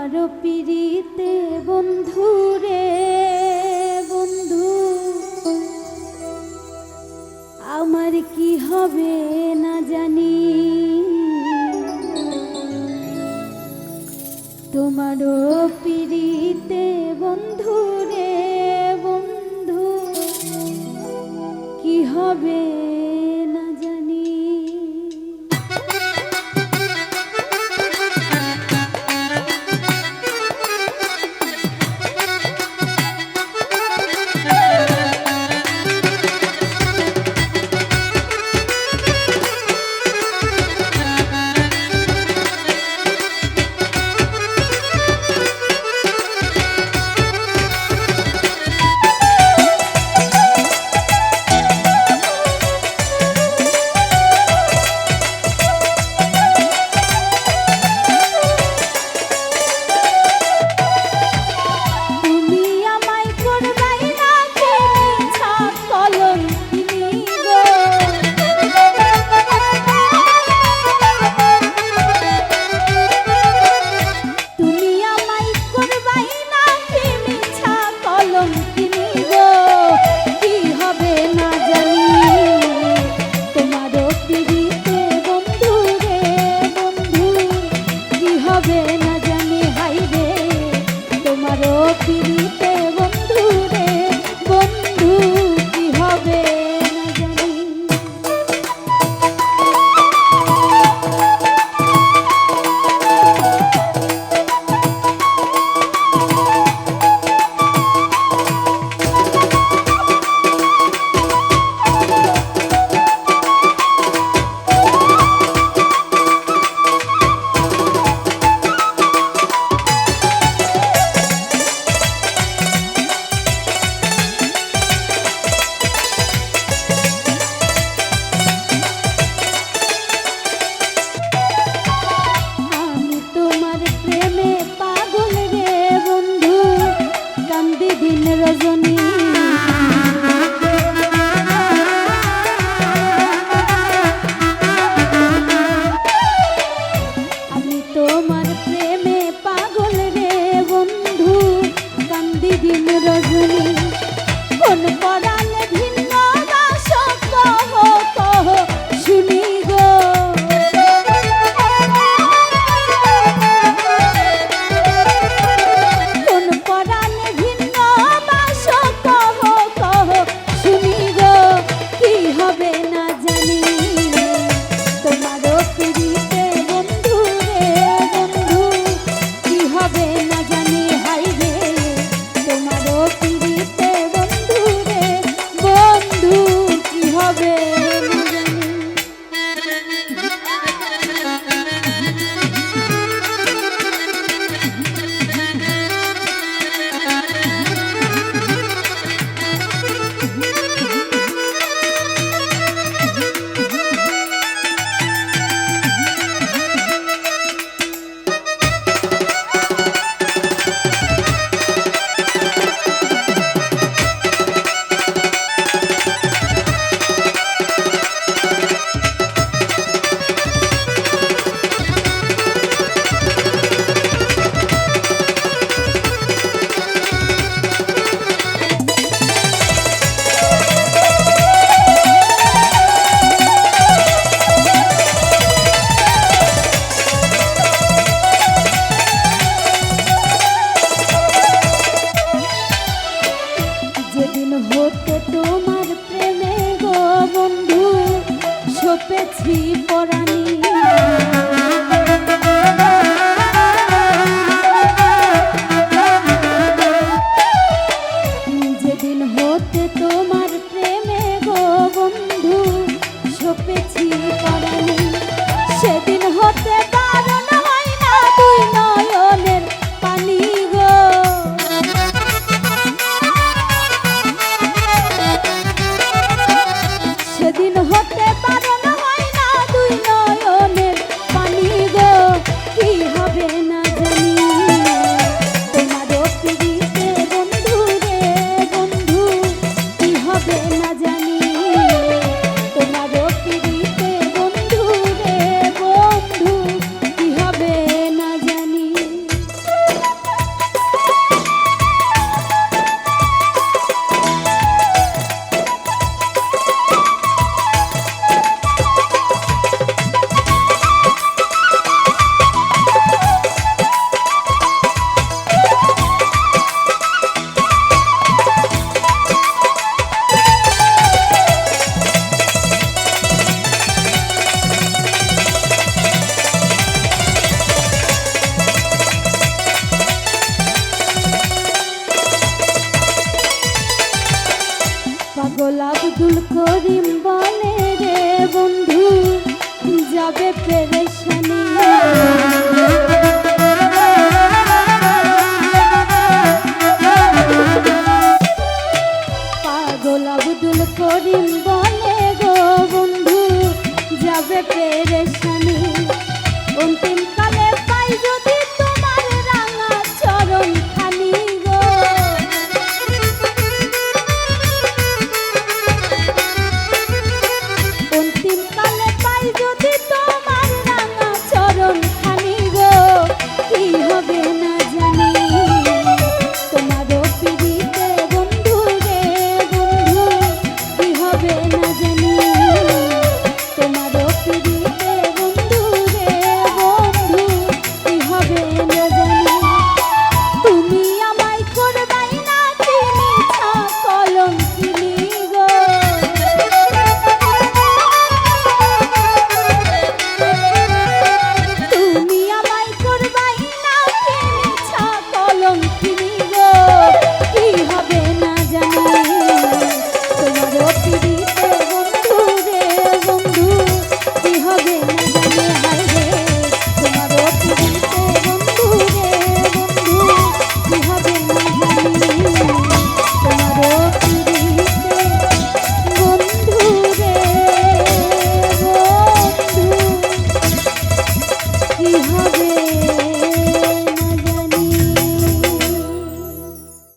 তোমার পিড়িতে বন্ধু রে বন্ধু। আমার কি হবে না জানি। হতো তোমার প্রেমে গো বন্ধু সপেছি পরাণী। যেদিন হতে তোমার